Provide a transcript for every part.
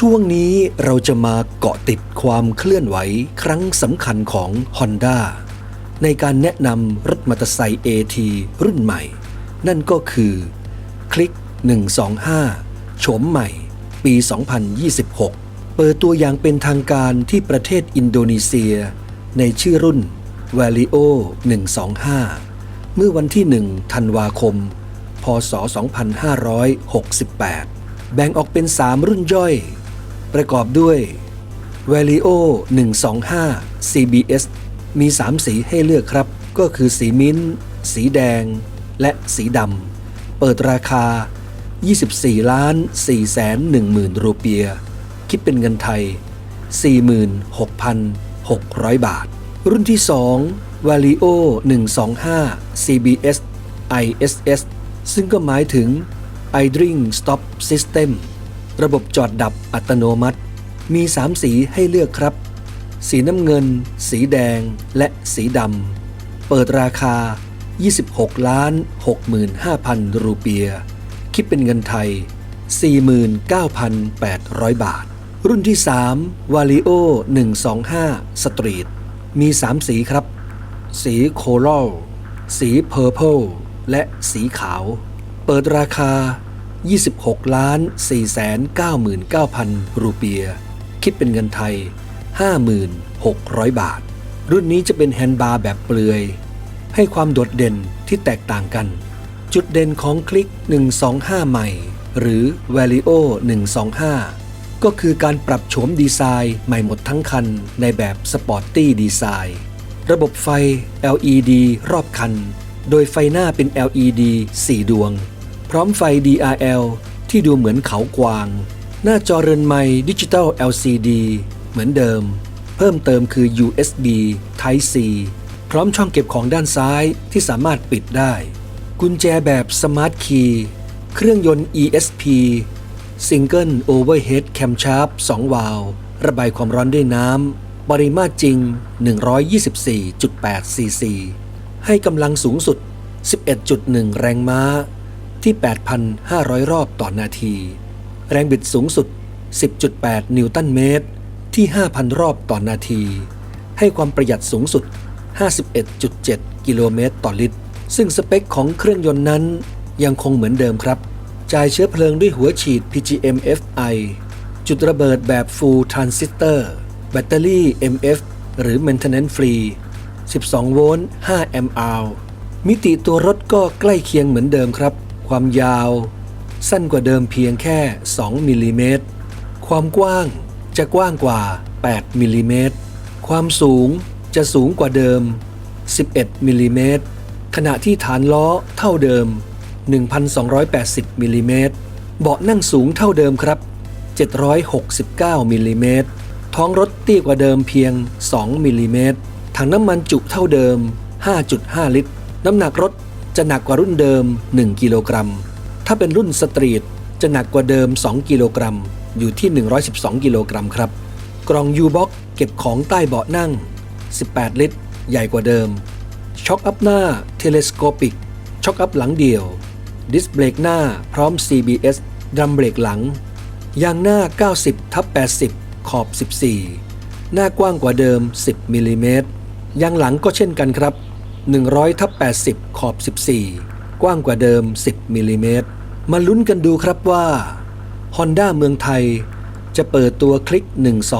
ช่วงนี้เราจะมาเกาะติดความเคลื่อนไหวครั้งสำคัญของ Honda ในการแนะนำรถมอเตอร์ไซค์ AT รุ่นใหม่ นั่นก็คือ คลิก 125 โฉมใหม่ ปี 2026 เปิดตัวอย่างเป็นทางการที่ประเทศอินโดนีเซีย ในชื่อรุ่น Valio 125 เมื่อวันที่ 1 ธันวาคม พศ 2568 แบ่งออกเป็น 3 รุ่นย่อย ประกอบด้วย Valio 125 CBS มี 3 สีให้เลือกครับ ก็คือสีมิ้นท์สีแดง และสีดำ เปิดราคา 24ล้าน4แสน1หมื่นรูเปีย คิดเป็นเงินไทย 46,600 บาท รุ่นที่ 2 Valio 125 CBS ISS ซึ่งก็หมายถึง Idling Stop System ระบบจอดดับอัตโนมัติ มี 3 สีให้เลือกครับ สีน้ำเงิน สีแดง และสีดำ เปิดราคา 26ล้าน65,000 รูเปีย คิดเป็นเงินไทย 49,800 บาท รุ่นที่ 3 Valio 125 Street มี 3 สีครับ สีโคลอลสีเพอร์เพลและสีขาว เปิดราคา 26ล้าน499,000 รูเปีย คิดเป็นเงินไทย 5,600 บาท รุ่นนี้จะเป็นแฮนด์บาร์แบบเปลือย ให้ความโดดเด่นที่แตกต่างกัน จุดเด่นของคลิก 125 ใหม่ หรือ Valio 125 ก็คือการปรับโฉมดีไซน์ใหม่หมดทั้งคันในแบบสปอร์ตตี้ดีไซน์ระบบไฟ LED รอบคัน โดยไฟหน้าเป็น LED 4 ดวง ร้อมไฟ DRL ที่ดูเหมือนเขากวาง หน้าจอเรือนไม้ดิจิตอล LCD เหมือนเดิม เพิ่มเติมคือ USB Type C พร้อมช่องเก็บของด้านซ้ายที่สามารถปิดได้ กุญแจแบบ Smart Key เครื่องยนต์ ESP Single Overhead Camshaft 2วาล์วระบายความร้อนด้วยน้ำ ปริมาตรจริง 124.8ซีซีให้กำลังสูงสุด 11.1 แรงม้า ที่ 8,500 รอบต่อนาที แรงบิดสูงสุด 10.8 นิวตันเมตร ที่ 5,000 รอบต่อนาที ให้ความประหยัดสูงสุด 51.7 กิโลเมตรต่อลิตร ซึ่งสเปคของเครื่องยนต์นั้นยังคงเหมือนเดิมครับจ่ายเชื้อเพลิงด้วยหัวฉีด PGM-FI จุดระเบิดแบบ Full Transistor แบตเตอรี่ MF หรือ Maintenance Free 12 โวลต์ 5 แอมป์อาวมิติตัวรถก็ใกล้เคียงเหมือนเดิมครับ ความยาว สั้นกว่าเดิมเพียงแค่ 2มิลลิเมตร ความกว้างจะกว้างกว่า 8มิลลิเมตร ความสูงจะสูงกว่าเดิม 11มิลลิเมตร ขณะที่ฐานล้อเท่าเดิม 1,280มิลลิเมตร เบาะนั่งสูงเท่าเดิมครับ 769มิลลิเมตร ท้องรถเตี้ยกว่าเดิมเพียง 2มิลลิเมตร ถังน้ำมันจุเท่าเดิม 5.5 ลิตร น้ำหนักรถ จะหนักกว่ารุ่นเดิม 1 กิโลกรัม ถ้าเป็นรุ่นสตรีทจะหนักกว่าเดิม 2 กิโลกรัม อยู่ที่ 112 กิโลกรัมครับ กล่องยูบ็อกเก็บของใต้เบาะนั่ง 18 ลิตร ใหญ่กว่าเดิม ช็อคอัพหน้าเทเลสโคปิก ช็อคอัพหลังเดี่ยว ดิสเบรกหน้าพร้อม CBS ดรัมเบรกหลัง ยางหน้า 90ทับ80 ขอบ 14 หน้ากว้างกว่าเดิม 10มิลลิเมตรยางหลังก็เช่นกันครับ 100ทับ80 ขอบ 14 กว้างกว่าเดิม 10 มิลลิเมตร มาลุ้นกันดูครับว่า Honda เมืองไทย จะเปิดตัวคลิก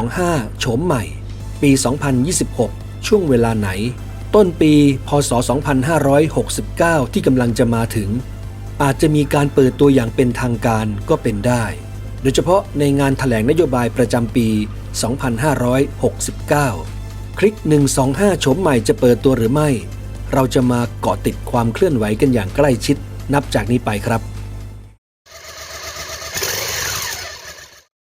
125 โฉมใหม่ ปี 2026 ช่วงเวลาไหน ต้นปี พศ 2569 ที่กำลังจะมาถึง อาจจะมีการเปิดตัวอย่างเป็นทางการก็เป็นได้ โดยเฉพาะในงานถแถลงนโยบายประจำปี 2569 คลิก 125 โฉมใหม่จะเปิดตัวหรือไม่ เราจะมาเกาะติดความเคลื่อนไหวกันอย่างใกล้ชิด นับจากนี้ไปครับ